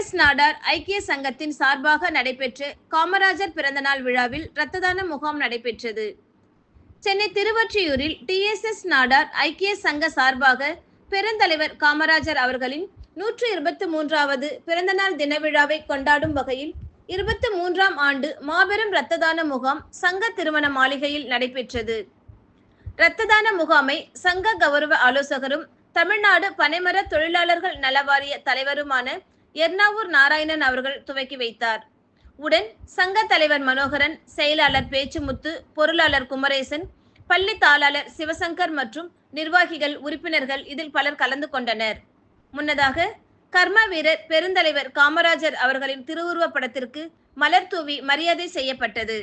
S Nadar ஐக்கிய சங்கத்தின் சார்பாக நடைபெற்ற காமராஜர் பிறந்தநாள் விழாவில் இரத்ததான முகாம் நடைபெற்றது. சென்னை திருவொற்றியூரில் டிஎஸ்எஸ் நாடார் ஐக்கிய சங்க சார்பாக பெருந்தலைவர் காமராஜர் அவர்களின் நூற்று இருபத்தி மூன்றாவது பிறந்தநாள் தின விழாவை கொண்டாடும் வகையில் இருபத்தி மூன்றாம் ஆண்டு மாபெரும் இரத்ததான முகாம் சங்க திருமண மாளிகையில் நடைபெற்றது. இரத்ததான முகாமை சங்க கௌரவ ஆலோசகரும் தமிழ்நாடு பனைமர தொழிலாளர்கள் நலவாரிய தலைவருமான எர்ணாவூர் நாராயணன் அவர்கள் துவக்கி வைத்தார். உடன் சங்க தலைவர் மனோகரன் செயலாளர் பேச்சுமுத்து பொருளாளர் குமரேசன் பள்ளி தாளாளர் சிவசங்கர் மற்றும் நிர்வாகிகள் உறுப்பினர்கள் இதில் பலர் கலந்து கொண்டனர். முன்னதாக கர்ம வீரர் பெருந்தலைவர் காமராஜர் அவர்களின் திருவுருவ படத்திற்கு மலர் தூவி மரியாதை செய்யப்பட்டது.